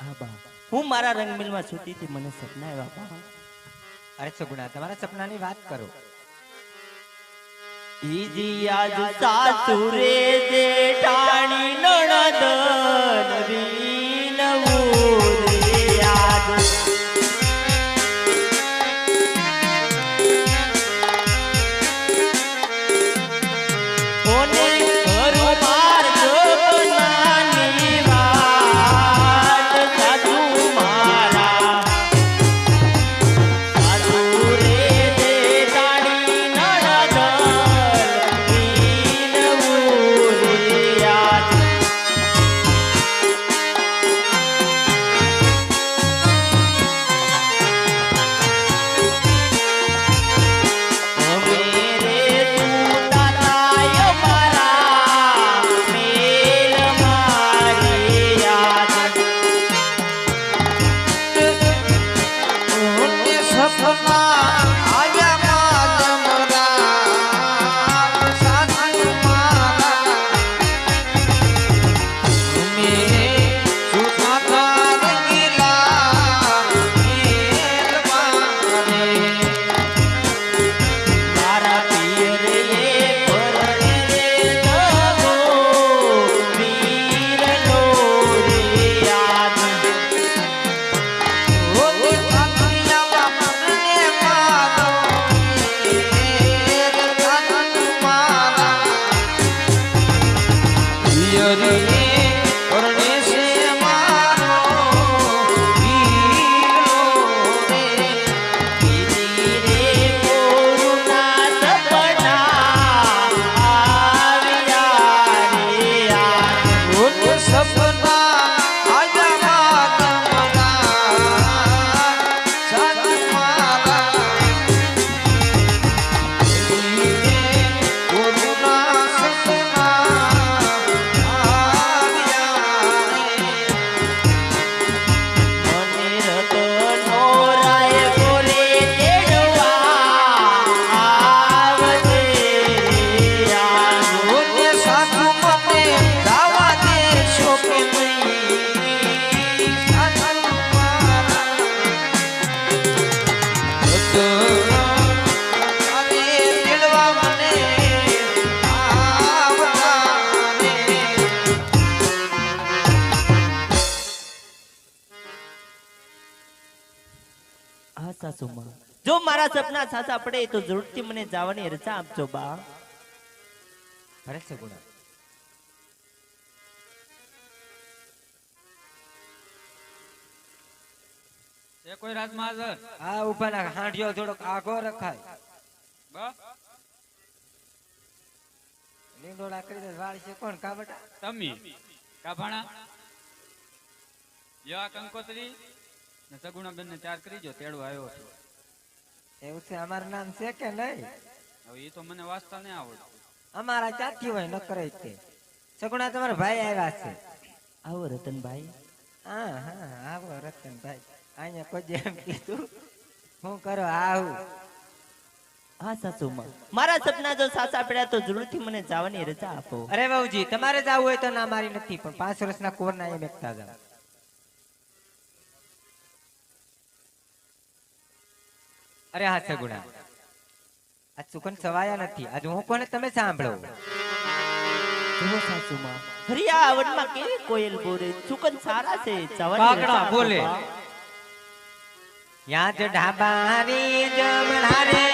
હા હું મારા રંગમિલમાં સૂતી હતી મને સપના આવ્યા બા. અરે સગુણા તમારા સપનાની વાત કરો. ઈજી આજ સાસુરે જેઠાણી નણદ નવીન સાસુમાં જો મારા સપના સાચા પડે તો જરૂરથી મને જવાની રજા આપજો બા. અરે સગુણા એ કોઈ હાજર આ ઉભાના હાંડિયો થોડોક આગો રખાય. બા. લીંડોળા કરી દે વાળ છે. કોણ? કાબટા? તમે. કાભાણા. યા કંકોત્રી. ને સગુણા બેન ને ચાર કરી જો તેડો આવ્યો છે. એવું છે અમારું નામ છે કે નહીં? હવે એ તો મને વાંચતા નહીં આવડતું. અમારા ચાચી હોય ન કરે તે સગુણા તમારા ભાઈ આવ્યા છે. આવો રતનભાઈ. હા હા આવો રતનભાઈ. અહીંયા કોઈ જેમ કીધું. હું કરો આવું. હા સાસુમાં. મારા સપના જો સાસા પડ્યા તો જરૂરથી મને જવાની રજા આપો. અરે બાબુજી તમારે જવું હોય તો ના મારી નથી પણ પાંચ વર્ષના કોરના એમ એકતા જાવ અરે હા સગુણા. આ ચુકન સવાયા નથી. આજ હું કોને તમે સાંભળો. જુઓ સાસુમાં. કેવી કોયલ સારા છે જવાની કાકડા બોલે. યાદ ઢાબારી જમણા રે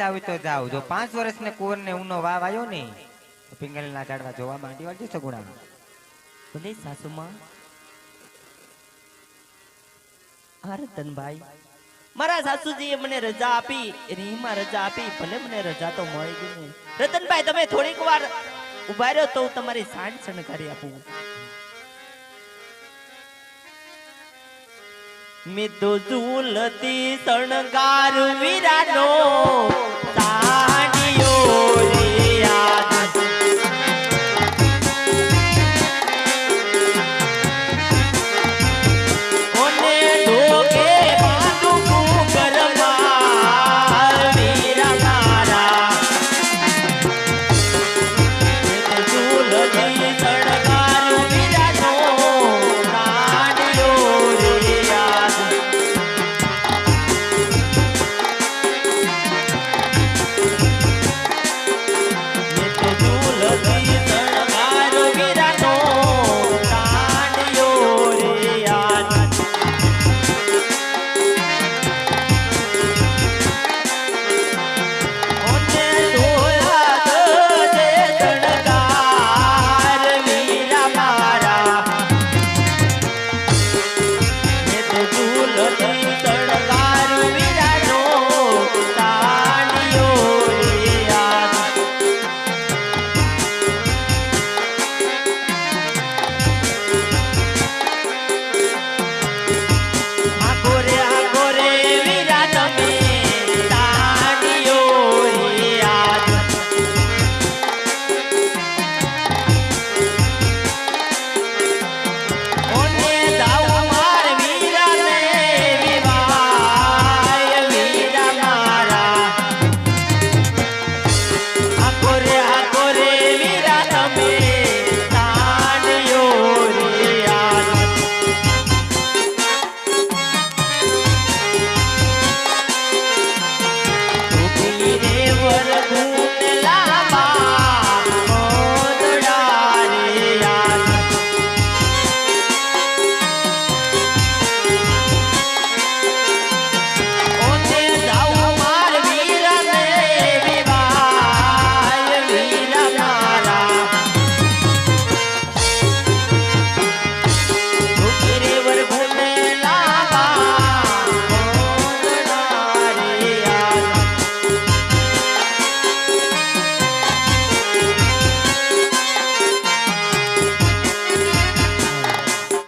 જાવ તો જાવ. જો પાંચ વર્ષને કુંવરને ઊનો વાવ આવ્યો ને તો પિંગલના ઝાડવા જોવા માંડી વાળજો ગુણા ભલે સાસુમાં હરતનભાઈ મારા સાસુજીએ મને રજા આપી રીમાં રજા આપી, ભલે મને રજા તો મળી ગઈ રતનભાઈ, તમે થોડીક વાર ઊભા રહ્યો તો હું તમારી સાંજ શણગારી આપું. મેં તો ઝૂલતી શણગાર વીરાનો.